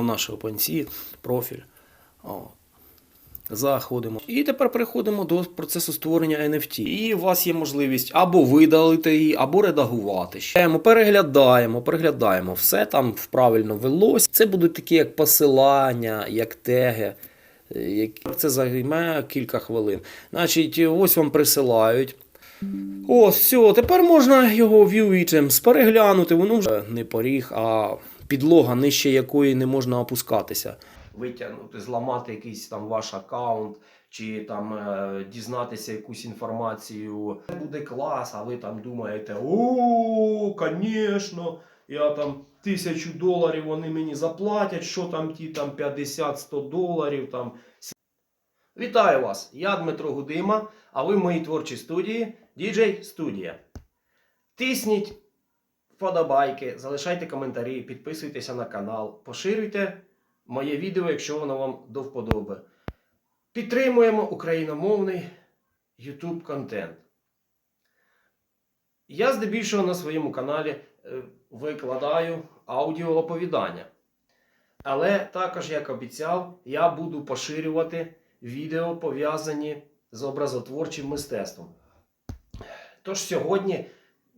В наш профіль. О. Заходимо. І тепер переходимо до процесу створення NFT. І у вас є можливість або видалити її, або редагувати. Ще переглядаємо, переглядаємо. Все там правильно велось. Це будуть такі як посилання, як теги. Це займе кілька хвилин. Значить, ось вам присилають. Ось, все, тепер можна його items переглянути. Воно вже не поріг, а підлога, нижче якої не можна опускатися. Витягнути, зламати якийсь там ваш аккаунт, чи там е, дізнатися якусь інформацію. Це буде клас, а ви там думаєте, о, звісно, я там тисячу доларів вони мені заплатять, що там ті там 50-100 доларів. там. Вітаю вас! Я Дмитро Гудима, а ви в моїй творчій студії DJ Студія. Тисніть вподобайки, залишайте коментарі, підписуйтеся на канал, поширюйте моє відео, якщо воно вам до вподоби. Підтримуємо україномовний YouTube контент. Я здебільшого на своєму каналі е, викладаю аудіооповідання. Але також, як обіцяв, я буду поширювати відео пов'язані з образотворчим мистецтвом. Тож сьогодні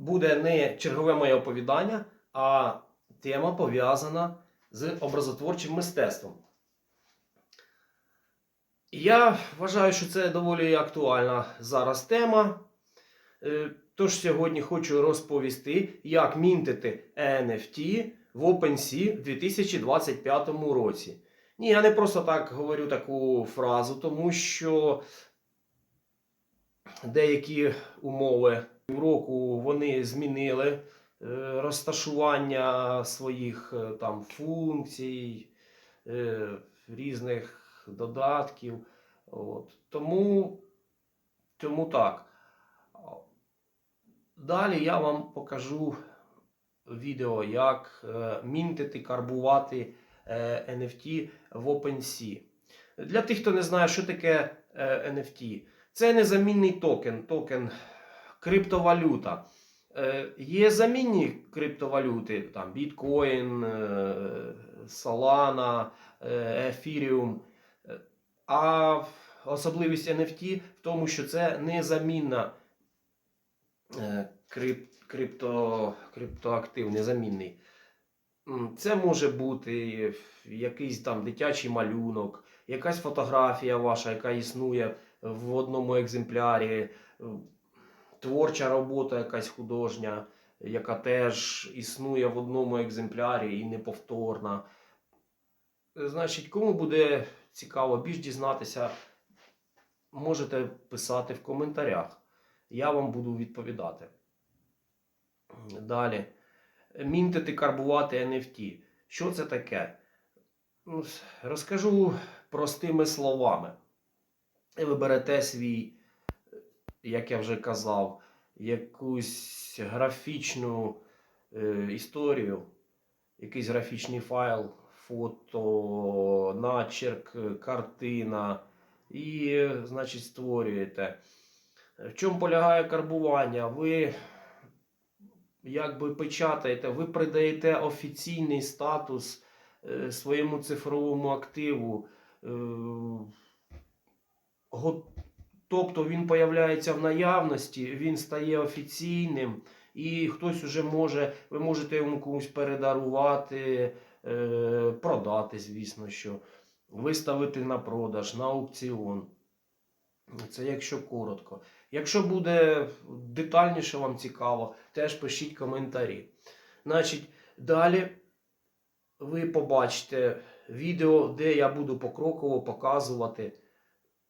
буде не чергове моє оповідання, а тема пов'язана з образотворчим мистецтвом. Я вважаю, що це доволі актуальна зараз тема. Е, Тож сьогодні хочу розповісти, як мінтити NFT в OpenSea в 2025 році. Ні, я не просто так говорю таку фразу, тому що деякі умови року вони змінили е, розташування своїх е, там функцій, е, різних додатків. От. Тому, тому так. Далі я вам покажу відео, як мінтити, карбувати NFT в OpenSea. Для тих, хто не знає, що таке NFT, це незамінний токен, токен криптовалюта. Е, Є замінні криптовалюти, там біткоін, е, Solana, е, Ethereum. А особливість NFT в тому, що це незамінна крип, крипто, криптоактив, незамінний. Це може бути якийсь там дитячий малюнок, якась фотографія ваша, яка існує в одному екземплярі, творча робота якась художня, яка теж існує в одному екземплярі і неповторна. Значить, кому буде цікаво більш дізнатися, можете писати в коментарях. Я вам буду відповідати. Далі. Мінтити, карбувати NFT. Що це таке? Ну, Розкажу простими словами. Ви берете свій, як я вже казав, якусь графічну е, історію, якийсь графічний файл, фото, начерк, картина. І, значить, створюєте. В чому полягає карбування? Ви якби печатаєте, ви придаєте офіційний статус е, своєму цифровому активу. Е, тобто він появляється в наявності, він стає офіційним, і хтось уже може, ви можете йому комусь передарувати, е, продати, звісно, що, виставити на продаж, на аукціон. Це якщо коротко. Якщо буде детальніше вам цікаво, теж пишіть коментарі. Значить, далі ви побачите відео, де я буду покроково показувати,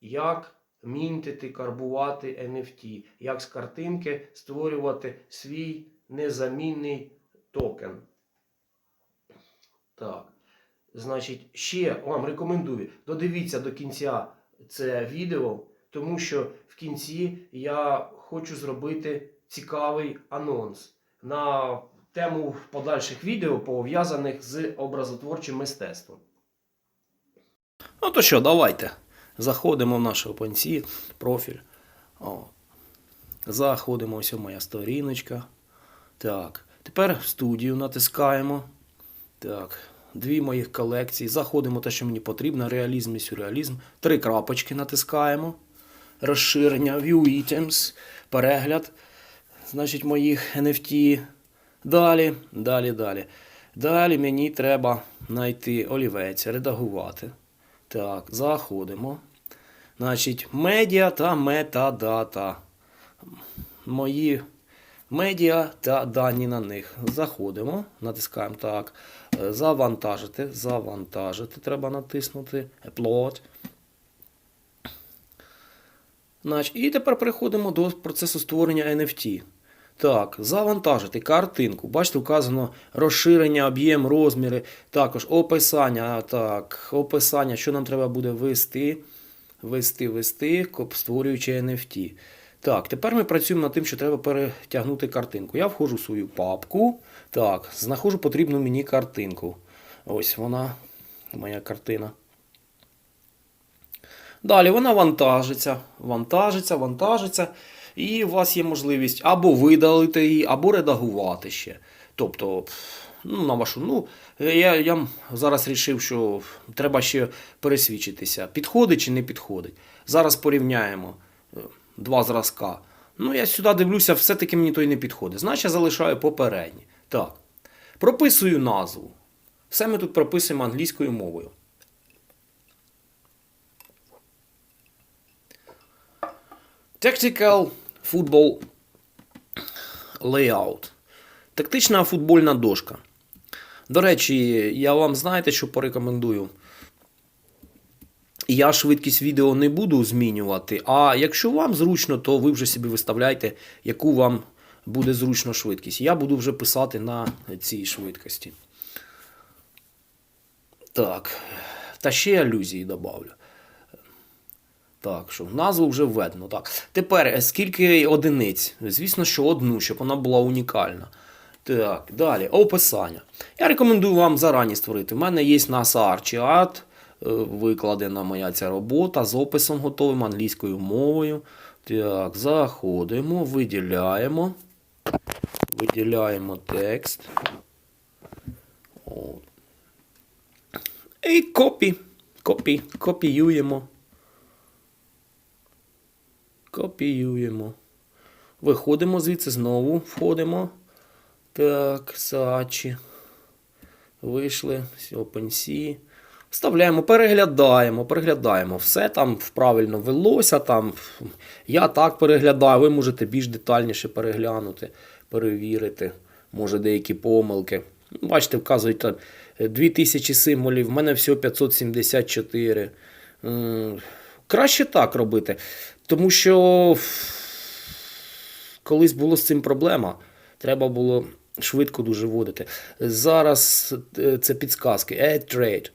як мінтити, карбувати NFT, як з картинки створювати свій незамінний токен. Так. Значить, ще вам рекомендую, додивіться до кінця це відео, тому що в кінці я хочу зробити цікавий анонс на тему подальших відео, пов'язаних з образотворчим мистецтвом. Ну то що, давайте. Заходимо в наш OpenSea, профіль. О. Заходимо, ось моя сторіночка. Так. Тепер в студію натискаємо. Так. дві моїх колекції. Заходимо те, що мені потрібно. Реалізм і сюрреалізм. Три крапочки натискаємо. Розширення, View Items, перегляд. Значить, моїх NFT. Далі, далі, далі. Далі мені треба знайти олівець, редагувати. Так, заходимо. Значить, медіа та метадата. Мої медіа та дані на них. Заходимо, натискаємо так. Е, Завантажити. Завантажити треба натиснути. Upload. Значить, і тепер переходимо до процесу створення NFT. Так, завантажити картинку. Бачите, вказано розширення, об'єм, розміри. Також описання. Так, описання, що нам треба буде ввести. Ввести, коп- створюючи NFT. Так, тепер ми працюємо над тим, що треба перетягнути картинку. Я входжу в свою папку. Так, знаходжу потрібну мені картинку. Ось вона, моя картина. Далі вона вантажиться, вантажиться, вантажиться, і у вас є можливість або видалити її, або редагувати ще. Тобто, ну, на вашу, ну, я, я зараз вирішив, що треба ще пересвідчитися, підходить чи не підходить. Зараз порівняємо е, два зразка. Ну, я сюди дивлюся, все-таки мені той не підходить. Значить, я залишаю попередній. Так. Прописую назву. Все ми тут прописуємо англійською мовою. Tactical Football Layout. Тактична футбольна дошка. До речі, я вам знаєте, що порекомендую. Я швидкість відео не буду змінювати. А якщо вам зручно, то ви вже собі виставляйте, яку вам буде зручно швидкість. Я буду вже писати на цій швидкості. Так. Та ще алюзії добавлю. Так, що назву вже введено. Так. Тепер е, скільки одиниць? Звісно, що одну, щоб вона була унікальна. Так, далі, описання. Я рекомендую вам зарані створити. У мене є на Archiart е, викладена моя ця робота з описом готовим англійською мовою. Так, заходимо, виділяємо. Виділяємо текст. І копі. Копі. Копіюємо. Копіюємо. Виходимо звідси, знову входимо. Так, сачі. Вийшли. OpenSea. Вставляємо, переглядаємо, переглядаємо. Все там правильно велося. Там. Я так переглядаю, ви можете більш детальніше переглянути, перевірити. Може деякі помилки. Бачите, вказують там 2000 символів, в мене всього 574. Краще так робити. Тому що колись було з цим проблема. Треба було швидко дуже вводити. Зараз е, це підсказки. Add trade.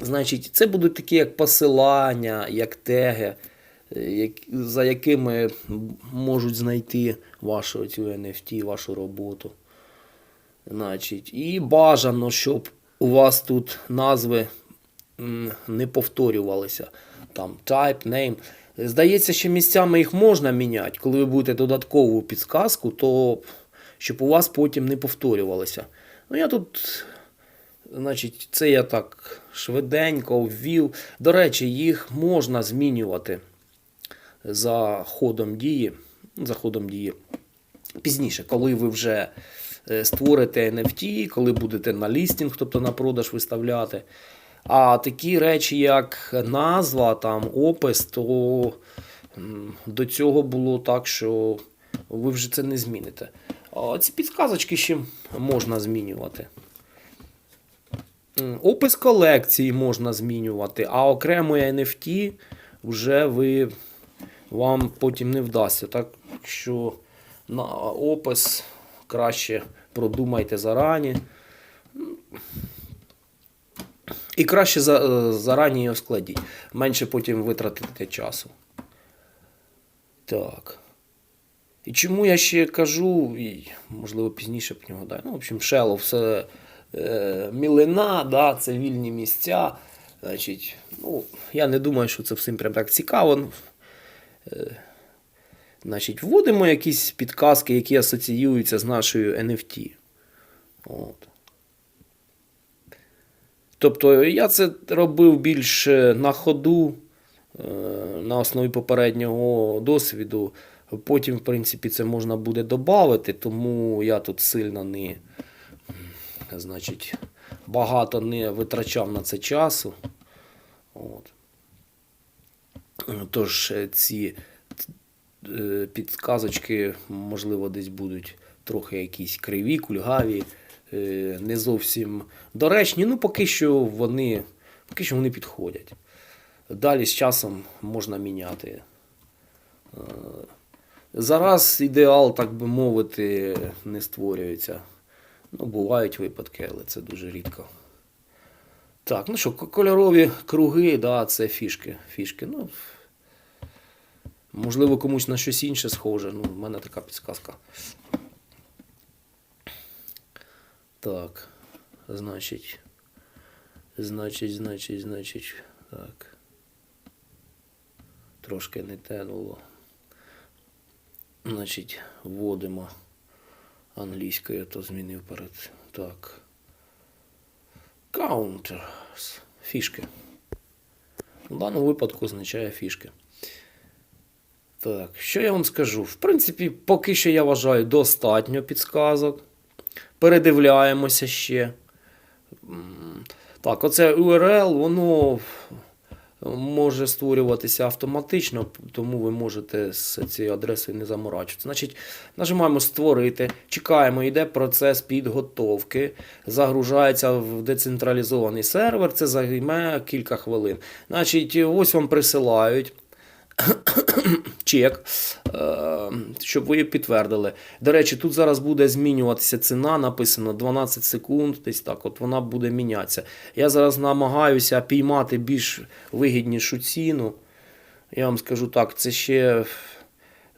Значить, це будуть такі як посилання, як теги, е, за якими можуть знайти вашу цю NFT, вашу роботу. Значить, і бажано, щоб у вас тут назви не повторювалися. Там type, name. Здається, що місцями їх можна міняти. Коли ви будете додаткову підсказку, то щоб у вас потім не повторювалося. Ну, я тут, значить, це я так швиденько ввів. До речі, їх можна змінювати за ходом дії. За ходом дії. Пізніше, коли ви вже е, створите NFT, коли будете на лістінг, тобто на продаж виставляти. А такі речі, як назва, там, опис, то до цього було так, що ви вже це не зміните. Ці підказочки ще можна змінювати. Опис колекції можна змінювати, а окремо NFT вже ви, вам потім не вдасться. Так що на опис краще продумайте зарані. І краще е, зарані його складіть. Менше потім витратите часу. Так. І чому я ще кажу, і, можливо, пізніше по нього даю. Ну, в общем, Шелов це е, мілина, да, це вільні місця. Значить, ну, я не думаю, що це всім прям так цікаво. Е, значить, вводимо якісь підказки, які асоціюються з нашою NFT. От. Тобто я це робив більш е, на ходу, е, на основі попереднього досвіду. Потім, в принципі, це можна буде додати, тому я тут сильно не, значить, багато не витрачав на це часу. От. Тож е, ці е, підказочки, можливо, десь будуть трохи якісь криві, кульгаві, е, не зовсім доречні. Ну, поки що вони, поки що вони підходять. Далі з часом можна міняти. Зараз ідеал, так би мовити, не створюється. Ну, бувають випадки, але це дуже рідко. Так, ну що, кольорові круги, да, це фішки. фішки. Ну, можливо, комусь на щось інше схоже. Ну, в мене така підсказка. Так. Значить. Значить, значить, значить. Так. Трошки не те було. Значить, вводимо англійською, я то змінив перед. Так. Counters. Фішки. В даному випадку означає фішки. Так, що я вам скажу? В принципі, поки що я вважаю достатньо підсказок. Передивляємося ще. Так, оце URL, воно може створюватися автоматично, тому ви можете з цією адресою не заморачуватися. Значить, нажимаємо створити, чекаємо, йде процес підготовки, загружається в децентралізований сервер, це займе кілька хвилин. Значить, ось вам присилають. Чек, е, щоб ви підтвердили. До речі, тут зараз буде змінюватися ціна, написано 12 секунд, десь так, от вона буде мінятися. Я зараз намагаюся піймати більш вигіднішу ціну. Я вам скажу так, це ще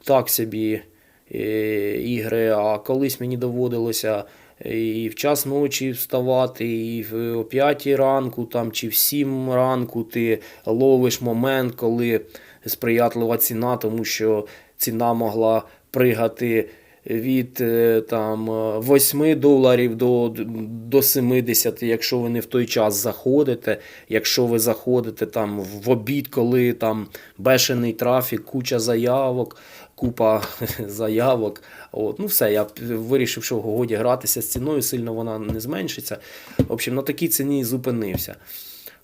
так собі е, ігри, а колись мені доводилося і в час ночі вставати, і о 5 ранку, там, чи в 7 ранку ти ловиш момент, коли сприятлива ціна, тому що ціна могла пригати від е, там, е, 8 доларів до, до 70, якщо ви не в той час заходите. Якщо ви заходите там в обід, коли там бешений трафік, куча заявок, купа заявок. От, ну все, я вирішив, що годі гратися з ціною, сильно вона не зменшиться. В общем, на такій ціні зупинився.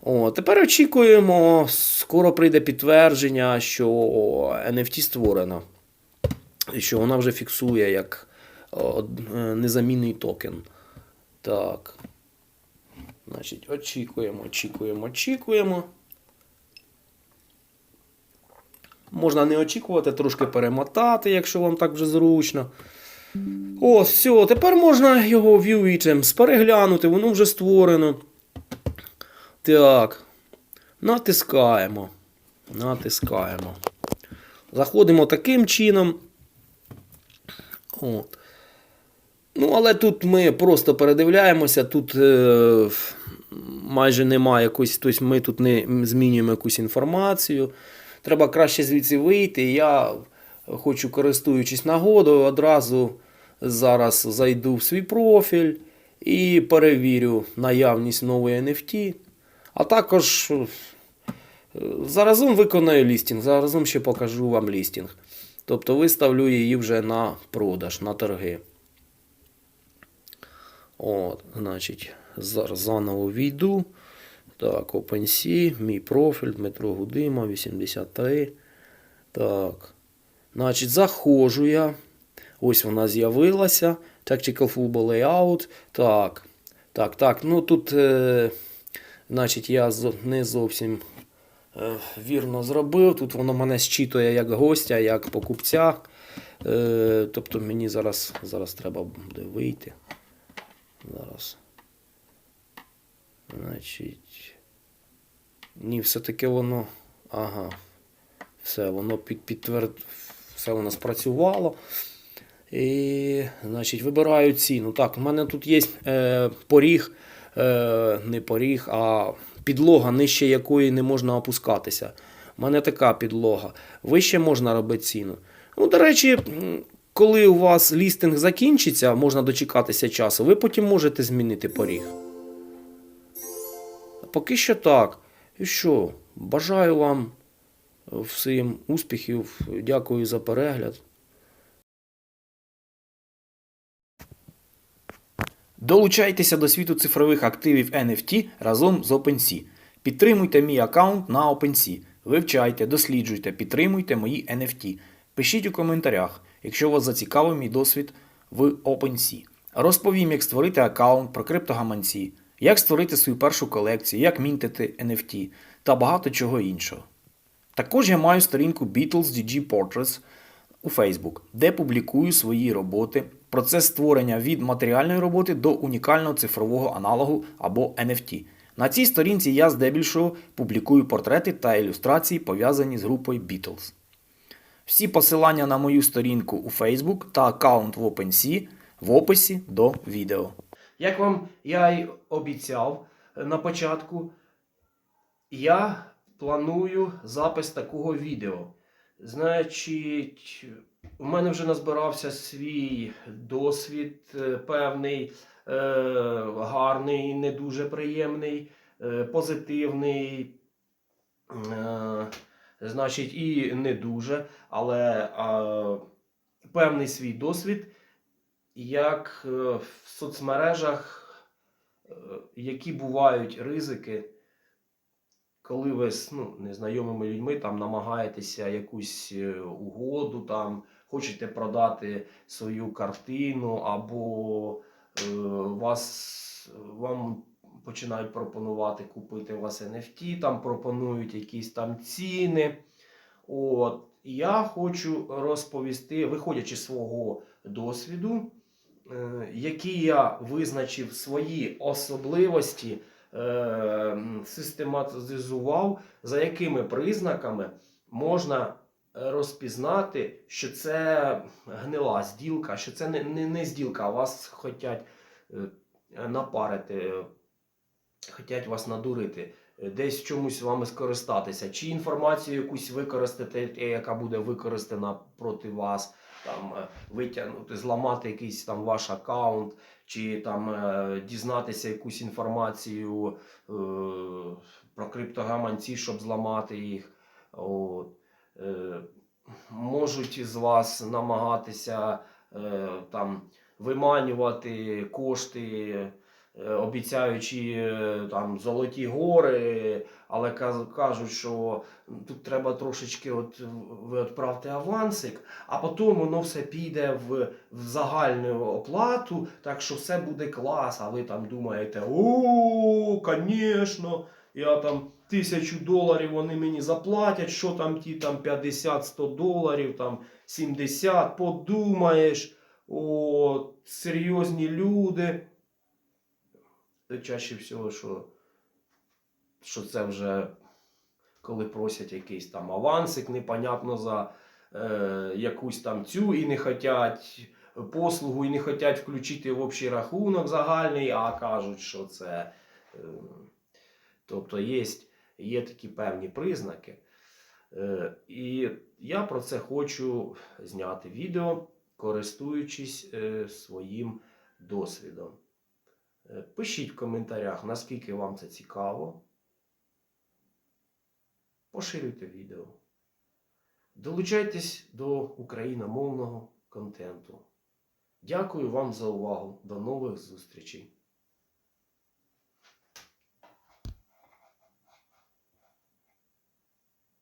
О, тепер очікуємо, скоро прийде підтвердження, що NFT створено. І що вона вже фіксує як е, незамінний токен. Так. Значить, очікуємо, очікуємо, очікуємо. Можна не очікувати, трошки перемотати, якщо вам так вже зручно. Ось, все, тепер можна його view items переглянути, воно вже створено. Так. Натискаємо. Натискаємо. Заходимо таким чином. От. Ну, але тут ми просто передивляємося, тут е, майже немає якоїсь, тобто ми тут не змінюємо якусь інформацію. Треба краще звідси вийти. Я хочу, користуючись нагодою, одразу зараз зайду в свій профіль і перевірю наявність нової NFT. А також е, заразом виконаю лістінг, заразом ще покажу вам лістінг. Тобто виставлю її вже на продаж, на торги. От, значить, зараз заново війду. Так, OpenSea, мій профіль, Дмитро Гудима, 83. Так. Значить, заходжу я. Ось вона з'явилася. Tactical Football Layout. Так. Так, так. Ну тут, е, значить, я не зовсім е, вірно зробив. Тут воно мене зчитує як гостя, як покупця. Е, тобто мені зараз, зараз треба буде вийти. Зараз. Значить. Ні, все-таки воно. Ага. Все, воно під, підтверд... все воно спрацювало. І, значить, вибираю ціну. Так, у мене тут є е, поріг, не поріг, а підлога, нижче якої не можна опускатися. У мене така підлога. Вище можна робити ціну. Ну, до речі, коли у вас лістинг закінчиться, можна дочекатися часу, ви потім можете змінити поріг. поки що так. І що? Бажаю вам е, всім успіхів. Дякую за перегляд. Долучайтеся до світу цифрових активів NFT разом з OpenSea. Підтримуйте мій аккаунт на OpenSea. Вивчайте, досліджуйте, підтримуйте мої NFT. Пишіть у коментарях, якщо вас зацікавив мій досвід в OpenSea. Розповім, як створити аккаунт про криптогаманці, як створити свою першу колекцію, як мінтити NFT та багато чого іншого. Також я маю сторінку Beatles DG Portraits у Facebook, де публікую свої роботи, процес створення від матеріальної роботи до унікального цифрового аналогу або NFT. На цій сторінці я здебільшого публікую портрети та ілюстрації, пов'язані з групою Beatles. Всі посилання на мою сторінку у Facebook та аккаунт в OpenSea в описі до відео. Як вам я й обіцяв е, на початку, я планую запис такого відео. Значить, у мене вже назбирався свій досвід е, певний, е, гарний, не дуже приємний, е, позитивний. Значить, і не дуже, але певний свій досвід, як в соцмережах, які бувають ризики, коли ви з ну, незнайомими людьми там намагаєтеся якусь угоду, там, хочете продати свою картину, або е, вас, вам починають пропонувати купити у вас NFT, там пропонують якісь там ціни. От, я хочу розповісти, виходячи з свого досвіду, е, які я визначив свої особливості, е, систематизував, за якими признаками можна розпізнати, що це гнила зділка, що це не, не, не зділка, вас хочуть е, напарити, хочуть вас надурити, е, десь чомусь вами скористатися, чи інформацію якусь використати, е, яка буде використана проти вас, там е, витягнути, зламати якийсь там ваш аккаунт, чи там е, дізнатися якусь інформацію е, про криптогаманці, щоб зламати їх. От. Е, можуть з вас намагатися е, там виманювати кошти, е, обіцяючи там золоті гори, але кажуть, що тут треба трошечки, от ви відправте авансик, а потім воно все піде в, в загальну оплату, так що все буде клас. А ви там думаєте, о, звісно, я там тисячу доларів вони мені заплатять, що там ті там 50-100 доларів, там 70, подумаєш, о, серйозні люди. Чаще всього, що, що це вже коли просять якийсь там авансик, непонятно за е, якусь там цю і не хотять послугу, і не хотять включити в общий рахунок загальний, а кажуть, що це. Е, тобто є, є такі певні признаки. Е, і я про це хочу зняти відео, користуючись е, своїм досвідом. Е, Пишіть в коментарях, наскільки вам це цікаво. Поширюйте відео. Долучайтесь до україномовного контенту. Дякую вам за увагу. До нових зустрічей!